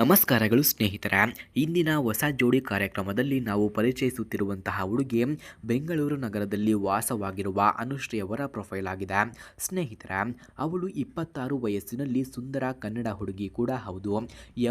ನಮಸ್ಕಾರಗಳು ಸ್ನೇಹಿತರ. ಇಂದಿನ ಹೊಸ ಜೋಡಿ ಕಾರ್ಯಕ್ರಮದಲ್ಲಿ ನಾವು ಪರಿಚಯಿಸುತ್ತಿರುವಂತಹ ಹುಡುಗಿ ಬೆಂಗಳೂರು ನಗರದಲ್ಲಿ ವಾಸವಾಗಿರುವ ಅನುಶ್ರೀ ಅವರ ಪ್ರೊಫೈಲ್ ಆಗಿದೆ. ಸ್ನೇಹಿತರ, ಅವಳು ಇಪ್ಪತ್ತಾರು ವಯಸ್ಸಿನಲ್ಲಿ ಸುಂದರ ಕನ್ನಡ ಹುಡುಗಿ ಕೂಡ ಹೌದು.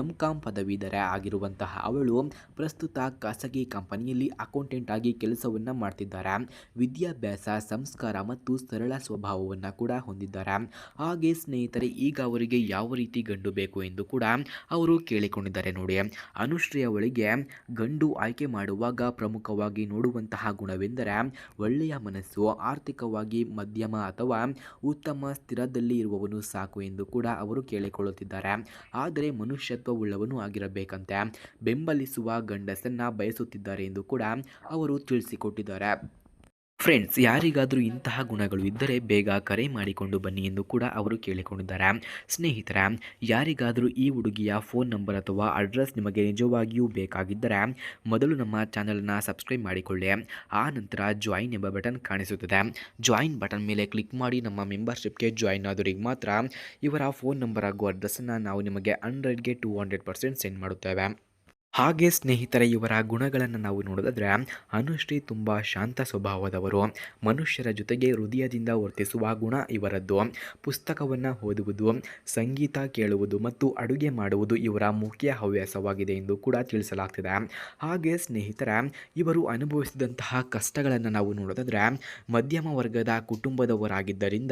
ಎಂ ಕಾಂ ಪದವೀಧರ ಆಗಿರುವಂತಹ ಅವಳು ಪ್ರಸ್ತುತ ಖಾಸಗಿ ಕಂಪನಿಯಲ್ಲಿ ಅಕೌಂಟೆಂಟ್ ಆಗಿ ಕೆಲಸವನ್ನು ಮಾಡ್ತಿದ್ದಾರೆ. ವಿದ್ಯಾಭ್ಯಾಸ, ಸಂಸ್ಕಾರ ಮತ್ತು ಸರಳ ಸ್ವಭಾವವನ್ನು ಕೂಡ ಹೊಂದಿದ್ದಾರೆ. ಹಾಗೆ ಸ್ನೇಹಿತರೆ, ಈಗ ಅವರಿಗೆ ಯಾವ ರೀತಿ ಗಂಡು ಬೇಕು ಎಂದು ಕೂಡ ಅವರು ಕೇಳಿಕೊಂಡಿದ್ದಾರೆ ನೋಡಿ. ಅನುಶ್ರೀ ಅವಳಿಗೆ ಗಂಡು ಆಯ್ಕೆ ಮಾಡುವಾಗ ಪ್ರಮುಖವಾಗಿ ನೋಡುವಂತಹ ಗುಣವೆಂದರೆ ಒಳ್ಳೆಯ ಮನಸ್ಸು, ಆರ್ಥಿಕವಾಗಿ ಮಧ್ಯಮ ಅಥವಾ ಉತ್ತಮ ಸ್ಥಿರದಲ್ಲಿ ಇರುವವನು ಸಾಕು ಎಂದು ಕೂಡ ಅವರು ಕೇಳಿಕೊಳ್ಳುತ್ತಿದ್ದಾರೆ. ಆದರೆ ಮನುಷ್ಯತ್ವವುಳ್ಳವನು ಆಗಿರಬೇಕಂತೆ ಬೆಂಬಲಿಸುವ ಗಂಡಸನ್ನ ಬಯಸುತ್ತಿದ್ದಾರೆ ಎಂದು ಕೂಡ ಅವರು ತಿಳಿಸಿಕೊಟ್ಟಿದ್ದಾರೆ. ಫ್ರೆಂಡ್ಸ್ ಯಾರಿಗಾದರೂ ಇಂತಹ ಗುಣಗಳು ಇದ್ದರೆ ಬೇಗ ಕರೆ ಮಾಡಿಕೊಂಡು ಬನ್ನಿ ಎಂದು ಕೂಡ ಅವರು ಕೇಳಿಕೊಂಡಿದ್ದಾರೆ. ಸ್ನೇಹಿತರ, ಯಾರಿಗಾದರೂ ಈ ಹುಡುಗಿಯ ಫೋನ್ ನಂಬರ್ ಅಥವಾ ಅಡ್ರೆಸ್ ನಿಮಗೆ ನಿಜವಾಗಿಯೂ ಬೇಕಾಗಿದ್ದರೆ ಮೊದಲು ನಮ್ಮ ಚಾನಲನ್ನು ಸಬ್ಸ್ಕ್ರೈಬ್ ಮಾಡಿಕೊಳ್ಳಿ. ಆ ನಂತರ ಜಾಯಿನ್ ಎಂಬ ಬಟನ್ ಕಾಣಿಸುತ್ತದೆ. ಜಾಯಿನ್ ಬಟನ್ ಮೇಲೆ ಕ್ಲಿಕ್ ಮಾಡಿ ನಮ್ಮ ಮೆಂಬರ್ಶಿಪ್ಗೆ ಜಾಯಿನ್ ಆದವರಿಗೆ ಮಾತ್ರ ಇವರ ಫೋನ್ ನಂಬರ್ ಹಾಗೂ ಅಡ್ರೆಸ್ಸನ್ನು ನಾವು ನಿಮಗೆ ಹಂಡ್ರೆಡ್ಗೆ ಟೂ ಹಂಡ್ರೆಡ್ ಪರ್ಸೆಂಟ್ ಸೆಂಡ್ ಮಾಡುತ್ತೇವೆ. ಹಾಗೆ ಸ್ನೇಹಿತರೆ, ಇವರ ಗುಣಗಳನ್ನು ನಾವು ನೋಡೋದಾದರೆ ಅನುಶ್ರೀ ತುಂಬ ಶಾಂತ ಸ್ವಭಾವದವರು. ಮನುಷ್ಯರ ಜೊತೆಗೆ ಹೃದಯದಿಂದ ವರ್ತಿಸುವ ಗುಣ ಇವರದ್ದು. ಪುಸ್ತಕವನ್ನು ಓದುವುದು, ಸಂಗೀತ ಕೇಳುವುದು ಮತ್ತು ಅಡುಗೆ ಮಾಡುವುದು ಇವರ ಮುಖ್ಯ ಹವ್ಯಾಸವಾಗಿದೆ ಎಂದು ಕೂಡ ತಿಳಿಸಲಾಗ್ತಿದೆ. ಹಾಗೆ ಸ್ನೇಹಿತರ, ಇವರು ಅನುಭವಿಸಿದಂತಹ ಕಷ್ಟಗಳನ್ನು ನಾವು ನೋಡೋದಾದರೆ ಮಧ್ಯಮ ವರ್ಗದ ಕುಟುಂಬದವರಾಗಿದ್ದರಿಂದ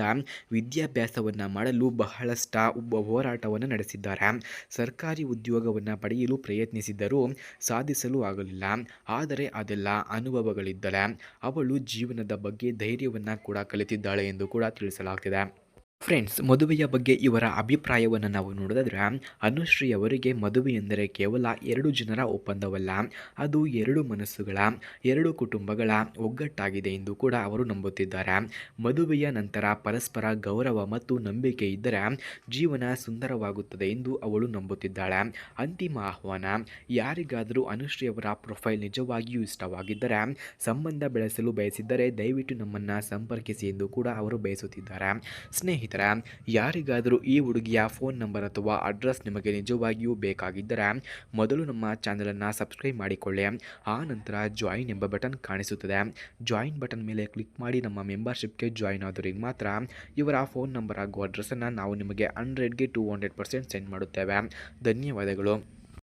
ವಿದ್ಯಾಭ್ಯಾಸವನ್ನು ಮಾಡಲು ಬಹಳಷ್ಟು ಒಬ್ಬ ಹೋರಾಟವನ್ನು ನಡೆಸಿದ್ದಾರೆ. ಸರ್ಕಾರಿ ಉದ್ಯೋಗವನ್ನು ಪಡೆಯಲು ಪ್ರಯತ್ನಿಸಿದ್ದರು. ಸಾಧಿಸಲು ಆಗಲಿಲ್ಲ. ಆದರೆ ಅದೆಲ್ಲ ಅನುಭವಗಳಿದ್ದಲೆ ಅವಳು ಜೀವನದ ಬಗ್ಗೆ ಧೈರ್ಯವನ್ನು ಕೂಡ ಕಲಿತಿದ್ದಾಳೆ ಎಂದು ಕೂಡ ತಿಳಿಸಲಾಗ್ತಿದೆ. ಫ್ರೆಂಡ್ಸ್ ಮದುವೆಯ ಬಗ್ಗೆ ಇವರ ಅಭಿಪ್ರಾಯವನ್ನು ನಾವು ನೋಡಿದ್ರೆ ಅನುಶ್ರೀ ಅವರಿಗೆ ಮದುವೆ ಎಂದರೆ ಕೇವಲ ಎರಡು ಜನರ ಒಪ್ಪಂದವಲ್ಲ. ಅದು ಎರಡು ಮನಸ್ಸುಗಳ, ಎರಡು ಕುಟುಂಬಗಳ ಒಗ್ಗಟ್ಟಾಗಿದೆ ಎಂದು ಕೂಡ ಅವರು ನಂಬುತ್ತಿದ್ದಾರೆ. ಮದುವೆಯ ನಂತರ ಪರಸ್ಪರ ಗೌರವ ಮತ್ತು ನಂಬಿಕೆ ಇದ್ದರೆ ಜೀವನ ಸುಂದರವಾಗುತ್ತದೆ ಎಂದು ಅವಳು ನಂಬುತ್ತಿದ್ದಾಳೆ. ಅಂತಿಮ ಆಹ್ವಾನ, ಯಾರಿಗಾದರೂ ಅನುಶ್ರೀ ಅವರ ಪ್ರೊಫೈಲ್ ನಿಜವಾಗಿಯೂ ಇಷ್ಟವಾಗಿದ್ದರೆ, ಸಂಬಂಧ ಬೆಳೆಸಲು ಬಯಸಿದ್ದರೆ ದಯವಿಟ್ಟು ನಮ್ಮನ್ನು ಸಂಪರ್ಕಿಸಿ ಎಂದು ಕೂಡ ಅವರು ಬಯಸುತ್ತಿದ್ದಾರೆ. ಸ್ನೇಹಿತರ ಯಾರಿಗಾದರೂ ಈ ಹುಡುಗಿಯ ಫೋನ್ ನಂಬರ್ ಅಥವಾ ಅಡ್ರೆಸ್ ನಿಮಗೆ ನಿಜವಾಗಿಯೂ ಬೇಕಾಗಿದ್ದರೆ ಮೊದಲು ನಮ್ಮ ಚಾನಲನ್ನು ಸಬ್ಸ್ಕ್ರೈಬ್ ಮಾಡಿಕೊಳ್ಳಿ. ಆ ನಂತರ ಜಾಯಿನ್ ಎಂಬ ಬಟನ್ ಕಾಣಿಸುತ್ತದೆ. ಜಾಯಿನ್ ಬಟನ್ ಮೇಲೆ ಕ್ಲಿಕ್ ಮಾಡಿ ನಮ್ಮ ಮೆಂಬರ್ಶಿಪ್ಗೆ ಜಾಯಿನ್ ಆದವರಿಗೆ ಮಾತ್ರ ಇವರ ಫೋನ್ ನಂಬರ್ ಹಾಗೂ ಅಡ್ರೆಸ್ಸನ್ನು ನಾವು ನಿಮಗೆ ಹಂಡ್ರೆಡ್ಗೆ ಟು ಹಂಡ್ರೆಡ್ ಪರ್ಸೆಂಟ್ ಸೆಂಡ್ ಮಾಡುತ್ತೇವೆ. ಧನ್ಯವಾದಗಳು.